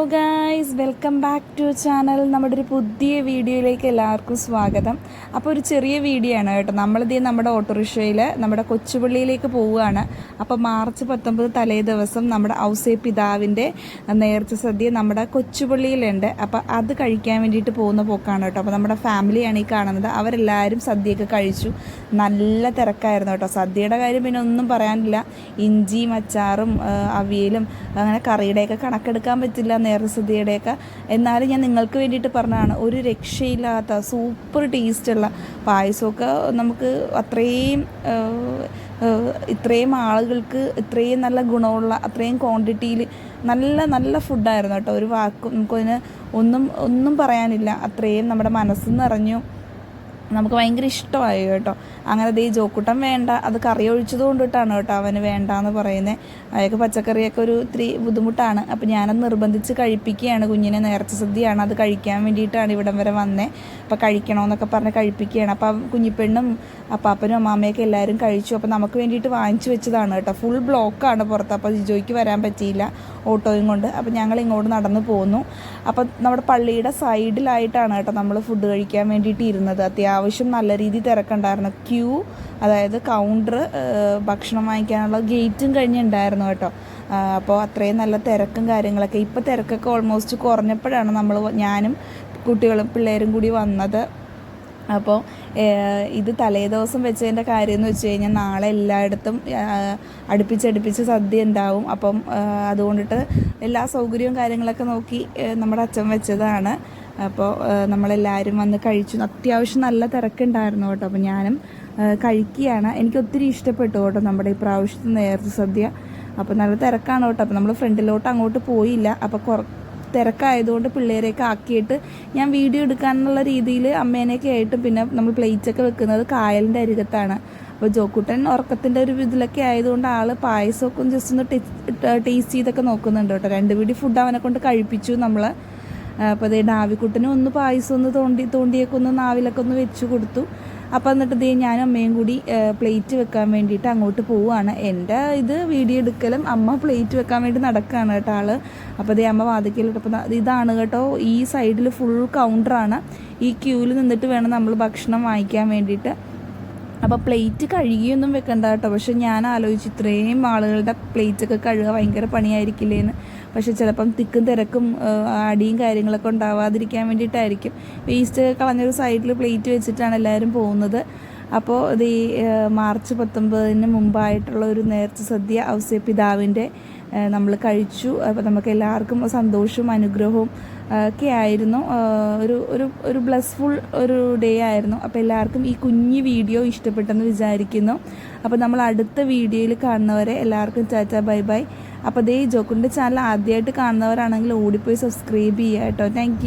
Hello guys! Guys welcome back to channel. നമ്മുടെ ഒരു പുതിയ വീഡിയോയിലേക്ക് എല്ലാവർക്കും സ്വാഗതം. അപ്പോൾ ഒരു ചെറിയ വീഡിയോ ആണ് കേട്ടോ. നമ്മളിത് നമ്മുടെ ഓട്ടോറിക്ഷയിൽ നമ്മുടെ കൊച്ചുപള്ളിയിലേക്ക് പോവുകയാണ്. അപ്പോൾ മാർച്ച് പത്തൊമ്പത് തലേ ദിവസം നമ്മുടെ ഔസേ പിതാവിന്റെ നേർച്ച സദ്യ നമ്മുടെ കൊച്ചുപള്ളിയിലുണ്ട്. അപ്പോൾ അത് കഴിക്കാൻ വേണ്ടിയിട്ട് പോകുന്ന പോക്കാണ് കേട്ടോ. അപ്പോൾ നമ്മുടെ ഫാമിലിയാണ് ഈ കാണുന്നത്. അവരെല്ലാവരും സദ്യയൊക്കെ കഴിച്ചു. നല്ല തിരക്കായിരുന്നു കേട്ടോ. സദ്യയുടെ കാര്യം പിന്നെ ഒന്നും പറയാനില്ല. ഇഞ്ചിയും അച്ചാറും അവിയലും അങ്ങനെ കറിയുടെയൊക്കെ കണക്കെടുക്കാൻ പറ്റില്ല നേർസദ്യയുടെയൊക്കെ എന്നാലും ഞാൻ നിങ്ങൾക്ക് വേണ്ടിയിട്ട് പറഞ്ഞതാണ് ഒരു രക്ഷയില്ലാത്ത സൂപ്പർ ടേസ്റ്റുള്ള പായസമൊക്കെ നമുക്ക് അത്രയും ഇത്രയും ആളുകൾക്ക് ഇത്രയും നല്ല ഗുണമുള്ള അത്രയും ക്വാണ്ടിറ്റിയിൽ നല്ല നല്ല ഫുഡായിരുന്നു കേട്ടോ. ഒരു വാക്കും നമുക്കതിന് ഒന്നും ഒന്നും പറയാനില്ല. അത്രയും നമ്മുടെ മനസ്സ് നിറഞ്ഞു. നമുക്ക് ഭയങ്കര ഇഷ്ടമായി കേട്ടോ. അങ്ങനെ ദേ ജോക്കുട്ടൻ വേണ്ട അത് കറി ഒഴിച്ചത് കൊണ്ടിട്ടാണ് കേട്ടോ അവന് വേണ്ടാന്ന് പറയുന്നത് അയാൾക്ക് പച്ചക്കറിയൊക്കെ ഒരു ഇത്തിരി ബുദ്ധിമുട്ടാണ്. അപ്പം ഞാനത് നിർബന്ധിച്ച് കഴിപ്പിക്കുകയാണ് കുഞ്ഞിനെ നേർച്ച സദ്യയാണ് അത് കഴിക്കാൻ വേണ്ടിയിട്ടാണ് ഇവിടം വരെ വന്നേ. അപ്പം കഴിക്കണമെന്നൊക്കെ പറഞ്ഞ് കഴിപ്പിക്കുകയാണ്. അപ്പം കുഞ്ഞിപ്പെണ്ണും അപ്പാപ്പനും അമ്മാമ്മയൊക്കെ എല്ലാവരും കഴിച്ചു. അപ്പം നമുക്ക് വേണ്ടിയിട്ട് വാങ്ങിച്ചു വെച്ചതാണ് കേട്ടോ. ഫുൾ ബ്ലോക്കാണ് പുറത്ത്. അപ്പോൾ ജിജോയ്ക്ക് വരാൻ പറ്റിയില്ല ഓട്ടോയും കൊണ്ട്. അപ്പം ഞങ്ങൾ ഇങ്ങോട്ട് നടന്നു പോന്നു. അപ്പം നമ്മുടെ പള്ളിയുടെ സൈഡിലായിട്ടാണ് കേട്ടോ നമ്മൾ ഫുഡ് കഴിക്കാൻ വേണ്ടിയിട്ട് ഇരുന്നത്. അത്യാവശ്യം നല്ല രീതിയിൽ തിരക്കുണ്ടായിരുന്നു. ക്യൂ അതായത് കൗണ്ടർ ഭക്ഷണം വാങ്ങിക്കാനുള്ള ഗേറ്റും കഴിഞ്ഞുണ്ടായിരുന്നു കേട്ടോ. അപ്പോൾ അത്രയും നല്ല തിരക്കും കാര്യങ്ങളൊക്കെ. ഇപ്പോൾ തിരക്കൊക്കെ ഓൾമോസ്റ്റ് കുറഞ്ഞപ്പോഴാണ് നമ്മൾ ഞാനും കുട്ടികളും പിള്ളേരും കൂടി വന്നത്. അപ്പോൾ ഇത് തലേ ദിവസം വെച്ചതിന്റെ കാര്യം എന്ന് വെച്ച് കഴിഞ്ഞാൽ നാളെ എല്ലായിടത്തും അടുപ്പിച്ചടുപ്പിച്ച് സദ്യ ഉണ്ടാവും. അപ്പം അതുകൊണ്ടിട്ട് എല്ലാ സൗകര്യവും കാര്യങ്ങളൊക്കെ നോക്കി നമ്മുടെ അച്ഛൻ വെച്ചതാണ്. അപ്പോൾ നമ്മളെല്ലാവരും വന്ന് കഴിച്ചു. അത്യാവശ്യം നല്ല തിരക്കുണ്ടായിരുന്നു കേട്ടോ. അപ്പോൾ ഞാനും കഴിക്കുകയാണ്. എനിക്ക് ഒത്തിരി ഇഷ്ടപ്പെട്ടു കേട്ടോ നമ്മുടെ ഈ പ്രാവശ്യത്തെ നേരത്തെ സദ്യ. അപ്പോൾ നല്ല തിരക്കാണ് കേട്ടോ. അപ്പോൾ നമ്മൾ ഫ്രണ്ടിലോട്ട് അങ്ങോട്ട് പോയില്ല. അപ്പോൾ കുറ തിരക്കായതുകൊണ്ട് പിള്ളേരെയൊക്കെ ആക്കിയിട്ട് ഞാൻ വീഡിയോ എടുക്കാനുള്ള രീതിയിൽ അമ്മേനെയൊക്കെ ആയിട്ട് പിന്നെ നമ്മൾ പ്ലേറ്റൊക്കെ വെക്കുന്നത് കായലിന്റെ അരികത്താണ്. അപ്പോൾ ജോക്കുട്ടൻ ഉറക്കത്തിന്റെ ഒരു ഇതിലൊക്കെ ആയതുകൊണ്ട് ആൾ പായസമൊക്കെ ജസ്റ്റ് ഒന്ന് ടേസ്റ്റ് ചെയ്തൊക്കെ നോക്കുന്നുണ്ട് കേട്ടോ. രണ്ട് പിടി ഫുഡ് അവനെ കൊണ്ട് കഴിപ്പിച്ചു നമ്മൾ അപ്പോൾ ദേ ഡാവിക്കുട്ടനും ഒന്ന് പായസം ഒന്ന് തോണ്ടി തോണ്ടിയൊക്കെ ഒന്ന് നാവിലൊക്കെ ഒന്ന് വെച്ച് കൊടുത്തു. അപ്പോൾ എന്നിട്ട് ദേ ഞാനും അമ്മയും കൂടി പ്ലേറ്റ് വെക്കാൻ വേണ്ടിയിട്ട് അങ്ങോട്ട് പോവുകയാണ്. എന്റെ ഇത് വീഡിയോ എടുക്കലും അമ്മ പ്ലേറ്റ് വെക്കാൻ വേണ്ടി നടക്കുകയാണ് കേട്ടോ ആൾ അപ്പോൾ ദേ അമ്മ വാതിക്കലിട്ടപ്പോൾ ഇതാണ് കേട്ടോ ഈ സൈഡിൽ ഫുൾ കൗണ്ടറാണ് ഈ ക്യൂവിൽ നിന്നിട്ട് വേണം നമ്മൾ ഭക്ഷണം വാങ്ങിക്കാൻ വേണ്ടിയിട്ട്. അപ്പോൾ പ്ലേറ്റ് കഴുകിയൊന്നും വെക്കണ്ട കേട്ടോ. പക്ഷെ ഞാൻ ആലോചിച്ചു ഇത്രയും ആളുകളുടെ പ്ലേറ്റ് ഒക്കെ കഴുകുക ഭയങ്കര പണിയായിരിക്കില്ലേന്ന്. പക്ഷെ ചിലപ്പം തിക്കും തിരക്കും അടിയും കാര്യങ്ങളൊക്കെ ഉണ്ടാവാതിരിക്കാൻ വേണ്ടിയിട്ടായിരിക്കും. വേസ്റ്റ് കളഞ്ഞൊരു സൈഡിൽ പ്ലേറ്റ് വെച്ചിട്ടാണ് എല്ലാവരും പോകുന്നത്. അപ്പോൾ ഇത് ഈ മാർച്ച് പത്തൊമ്പതിന് മുമ്പായിട്ടുള്ള ഒരു നേർച്ച സദ്യ ഔസ്യ പിതാവിന്റെ നമ്മൾ കഴിച്ചു. അപ്പോൾ നമുക്ക് എല്ലാവർക്കും സന്തോഷവും അനുഗ്രഹവും ഒക്കെ ആയിരുന്നു. ഒരു ഒരു ഒരു ബ്ലസ്ഫുൾ ഒരു ഡേ ആയിരുന്നു. അപ്പോൾ എല്ലാവർക്കും ഈ കുഞ്ഞു വീഡിയോ ഇഷ്ടപ്പെട്ടെന്ന് വിചാരിക്കുന്നു. അപ്പോൾ നമ്മൾ അടുത്ത വീഡിയോയിൽ കാണുന്നവരെ എല്ലാവർക്കും ചാച്ച ബൈ ബൈ. അപ്പോൾ ദേ ജോക്കുന്റെ ചാനൽ ആദ്യമായിട്ട് കാണുന്നവരാണെങ്കിൽ ഓടിപ്പോയി സബ്സ്ക്രൈബ് ചെയ്യുക കേട്ടോ. താങ്ക്